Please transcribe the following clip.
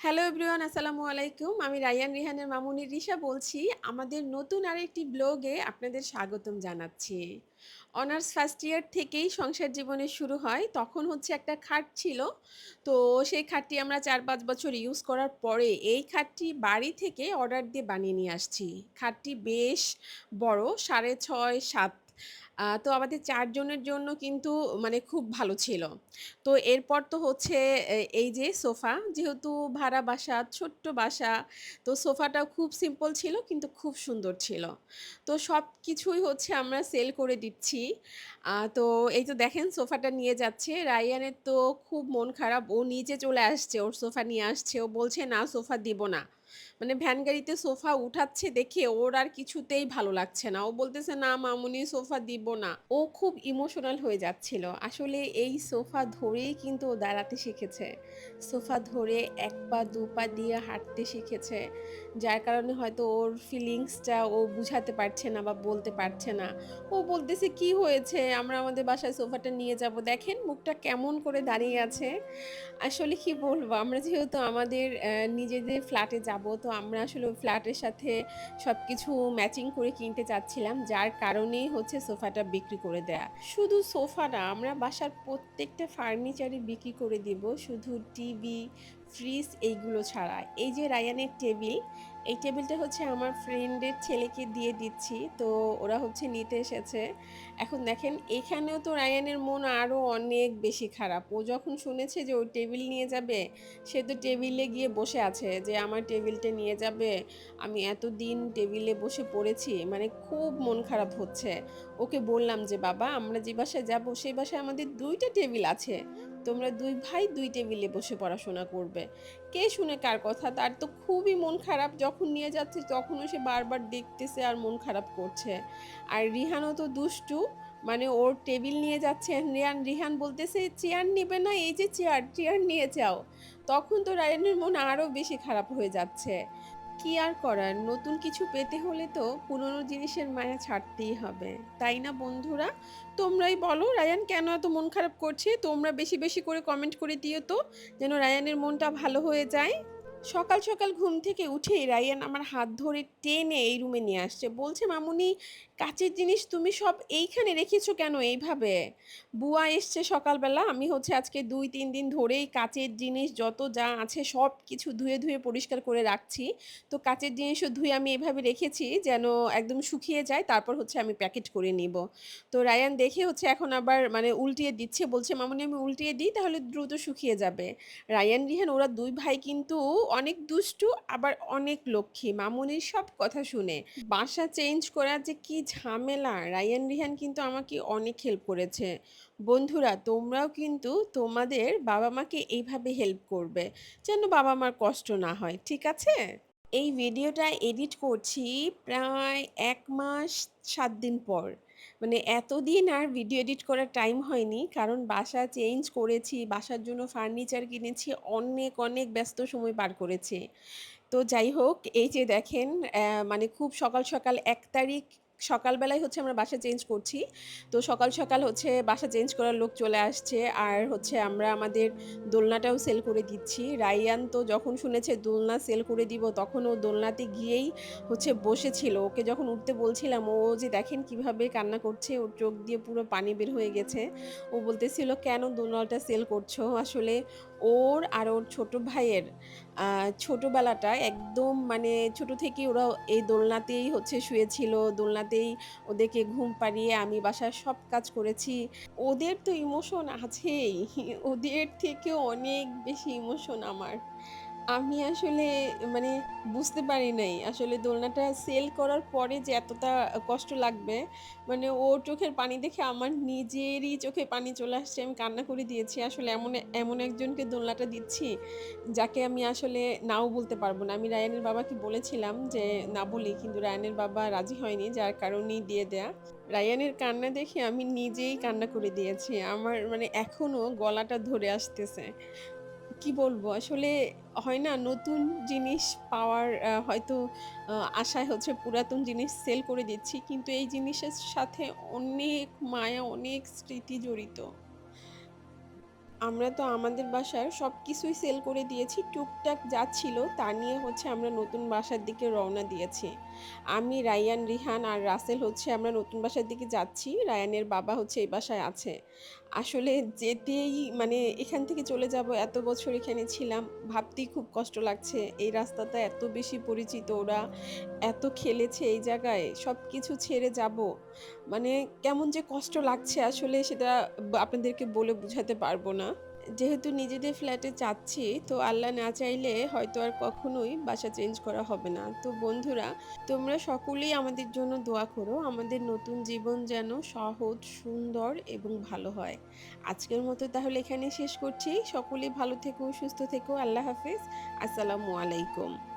Hello everyone আসসালামু আলাইকুম। আমি রায়ান রিহানের মামুনি রিশা বলছি। আমাদের নতুন আরেকটি ব্লগে আপনাদের স্বাগতম জানাচ্ছি। অনার্স ফার্স্ট ইয়ার থেকেই সংসার জীবনে শুরু হয়। তখন হচ্ছে একটা খাট ছিল। তো সেই খাটটি আমরা চার পাঁচ বছর ইউজ করার পরে এই খাটটি বাড়ি থেকে অর্ডার দিয়ে বানিয়ে নিয়ে আসছি। খাটটি বেশ বড়, সাড়ে ছয়, সাত। তো আমাদের চারজনের জন্য কিন্তু মানে খুব ভালো ছিল। তো এরপর তো হচ্ছে এই যে সোফা, যেহেতু ভাড়া বাসা, ছোট্ট বাসা, তো সোফাটাও খুব সিম্পল ছিল কিন্তু খুব সুন্দর ছিল। তো সব কিছুই হচ্ছে আমরা সেল করে দিচ্ছি। তো এই তো দেখেন সোফাটা নিয়ে যাচ্ছে, রায়ানের তো খুব মন খারাপ, ও নিচে চলে আসছে, ওর সোফা নিয়ে আসছে, ও বলছে, না, সোফা দিব না। মানে ভ্যান গাড়িতে সোফা উঠাচ্ছে দেখে ওর আর কিছুতেই ভালো লাগছে না। ও বলতেছে, না, মামুনি, সোফা দিব না। ও খুব ইমোশনাল হয়ে যাচ্ছিল। আসলে এই সোফা ধরেই কিন্তু ও দাঁড়াতে শিখেছে। সোফা ধরে এক পা, দু পা দিয়ে হাঁটতে শিখেছে। যার কারণে হয়তো ওর ফিলিংসটা ও বুঝাতে পারছে না বা বলতে পারছে না। ও বলতেছে, কি হয়েছে? আমরা আমাদের বাসায় সোফাটা নিয়ে যাব। দেখেন মুখটা কেমন করে দাঁড়িয়ে আছে। আসলে কি বলব? আমরা যেহেতু আমাদের নিজেদের ফ্ল্যাটে যাব, তো আমরা আসলে ফ্ল্যাটের সাথে সব কিছু ম্যাচিং করে কিনতে চাচ্ছিলাম। যার কারণেই হচ্ছে সোফাটা বিক্রি করে দেয়া। শুধু সোফা না, আমরা বাসার প্রত্যেকটা ফার্নিচারই বিক্রি করে দিব। শুধু টিভি ফ্রিজ এইগুলো ছাড়া। এই যে রায়ানের টেবিল, এই টেবিলটা হচ্ছে আমার ফ্রেন্ডের ছেলেকে দিয়ে দিচ্ছি, তো ওরা হচ্ছে নিতে এসেছে। এখন দেখেন, এখানেও তো রায়ানের মন আরও অনেক বেশি খারাপ। ও যখন শুনেছে যে ওই টেবিল নিয়ে যাবে, সে তো টেবিলে গিয়ে বসে আছে যে আমার টেবিলটা নিয়ে যাবে, আমি এতদিন টেবিলে বসে পড়েছি মানে খুব মন খারাপ হচ্ছে। ওকে বললাম যে, বাবা, আমরা যে বাসায় যাব, সেই বাসায় আমাদের দুইটা টেবিল আছে। তোমরা দুই ভাই দুই টেবিলে বসে পড়াশোনা করবে। কে শুনে কার কথা? তার তো খুবই মন খারাপ। যখন নিয়ে যাচ্ছে, তখনও সে বারবার দেখতেছে আর মন খারাপ করছে। আর রিহানও তো দুষ্টু। মানে ওর টেবিল নিয়ে যাচ্ছে। রিহান রিহান বলতেছে, চেয়ার নেবে না, এই যে চেয়ার চেয়ার নিয়ে যাও। তখন তো রায়ানের মন আরও বেশি খারাপ হয়ে যাচ্ছে। কি আর করার? নতুন কিছু পেতে হলে তো পুরনো জিনিসের মায়া ছাড়তেই হবে, তাই না বন্ধুরা? তোমরাই বলো, রায়ান কেন এত মন খারাপ করছে? তোমরা বেশি বেশি করে কমেন্ট করে দিও তো, যেন রায়ানের মনটা ভালো হয়ে যায়। সকাল সকাল ঘুম থেকে উঠেই রায়ান আমার হাত ধরে টেনে এই রুমে নিয়ে আসছে। বলছে, মামুনি, কাচের জিনিস তুমি সব এইখানে রেখেছো কেন এইভাবে? বুয়া এসছে সকালবেলা, আমি হচ্ছে আজকে দুই, তিন দিন ধরেই কাচের জিনিস যত যা আছে সব কিছু ধুয়ে ধুয়ে পরিষ্কার করে রাখছি। তো কাচের জিনিসও ধুয়ে আমি এভাবে রেখেছি যেন একদম শুকিয়ে যায়, তারপর হচ্ছে আমি প্যাকেট করে নিব। তো রায়ান দেখে হচ্ছে এখন আবার মানে উল্টিয়ে দিচ্ছে, বলছে, মামুনি, আমি উল্টিয়ে দিই, তাহলে দ্রুত শুকিয়ে যাবে। রায়ান, রিহান, ওরা দুই ভাই কিন্তু অনেক দুষ্টু, আবার অনেক লক্ষ্মী। মামুনির সব কথা শুনে বাসা চেঞ্জ করার যে কি ঝামেলা, রায়ান রিহান কিন্তু আমাকে অনেক হেল্প করেছে। বন্ধুরা, তোমরাও কিন্তু তোমাদের বাবা মাকে এইভাবে হেল্প করবে, যেন বাবা মার কষ্ট না হয়, ঠিক আছে? এই ভিডিওটা এডিট করছি প্রায় এক মাস, সাত দিন পর। মানে এতদিন আর ভিডিও এডিট করার টাইম হয়নি। কারণ বাসা চেঞ্জ করেছি বাসার জন্য ফার্নিচার কিনেছি অনেক অনেক ব্যস্ত সময় পার করেছি। তো যাই হোক এই যে দেখেন আহ, মানে খুব সকাল সকাল এক তারিখ সকালবেলায় হচ্ছে আমরা বাসা চেঞ্জ করছি। তো সকাল সকাল হচ্ছে বাসা চেঞ্জ করার লোক চলে আসছে। আর হচ্ছে আমরা আমাদের দোলনাটাও সেল করে দিচ্ছি। রাইয়ান তো যখন শুনেছে দোলনা সেল করে দিব, তখন ও দোলনাতে গিয়েই হচ্ছে বসেছিল। ওকে যখন উঠতে বলছিলাম, ও যে দেখেন কীভাবে কান্না করছে, ওর চোখ দিয়ে পুরো পানি বের হয়ে গেছে। ও বলতেছিল, কেন দোলনাটা সেল করছ? আসলে ওর আর ওর ছোট ভাইয়ের ছোটোবেলাটা একদম মানে ছোট থেকেই ওরা এই দোলনাতেই হচ্ছে শুয়েছিল, দোলনাতেই ওদেরকে ঘুম পাড়িয়ে আমি বাসার সব কাজ করেছি। ওদের তো ইমোশন আছেই, ওদের থেকে অনেক বেশি ইমোশন আমার। আমি আসলে মানে বুঝতে পারি নাই। আসলে দোলনাটা সেল করার পরে যে এতটা কষ্ট লাগবে মানে ওর চোখের পানি দেখে আমার নিজেরই চোখে পানি চলে আসছে, আমি কান্না করে দিয়েছি। আসলে এমন এমন একজনকে দোলনাটা দিচ্ছি, যাকে আমি আসলে নাও বলতে পারব না। আমি রায়ানের বাবাকে বলেছিলাম যে, না বলি। কিন্তু রায়ানের বাবা রাজি হয়নি, যার কারণেই দিয়ে দেয়া। রায়ানের কান্না দেখে আমি নিজেই কান্না করে দিয়েছি। আমার মানে এখনও গলাটা ধরে আসতেছে। কি বলব আসলে হয় না, নতুন জিনিস পাওয়ার হয়তো আশায় হচ্ছে পুরাতন জিনিস সেল করে দিচ্ছি, কিন্তু এই জিনিসের সাথে অনেক মায়া, অনেক স্মৃতি জড়িত আমরা তো আমাদের বাসার সব কিছুই সেল করে দিয়েছি। টুকটাক যা ছিল তা নিয়ে হচ্ছে আমরা নতুন বাসার দিকে রওনা দিয়েছি। আমি, রায়ান, রিহান আর রাসেল হচ্ছে আমরা নতুন বাসার দিকে যাচ্ছি। রায়ানের বাবা হচ্ছে এই বাসায় আছে। আসলে যেতেই মানে এখান থেকে চলে যাব, এত বছর এখানে ছিলাম, ভাবতেই খুব কষ্ট লাগছে। এই রাস্তাটা এত বেশি পরিচিত, ওরা এত খেলেছে এই জায়গায়, সবকিছু ছেড়ে যাব। মানে কেমন যে কষ্ট লাগছে আসলে সেটা আপনাদেরকে বলে বুঝাতে পারব না। যেহেতু নিজেদের ফ্ল্যাটে চাচ্ছি, তো আল্লাহ না চাইলে হয়তো আর কখনোই বাসা চেঞ্জ করা হবে না। তো বন্ধুরা, তোমরা সকলেই আমাদের জন্য দোয়া করো। আমাদের নতুন জীবন যেন সহজ, সুন্দর এবং ভালো হয়। আজকের মতো তাহলে এখানে শেষ করছি। সকলেই ভালো থেকো, সুস্থ থেকো। আল্লাহ হাফিজ আসসালামু আলাইকুম।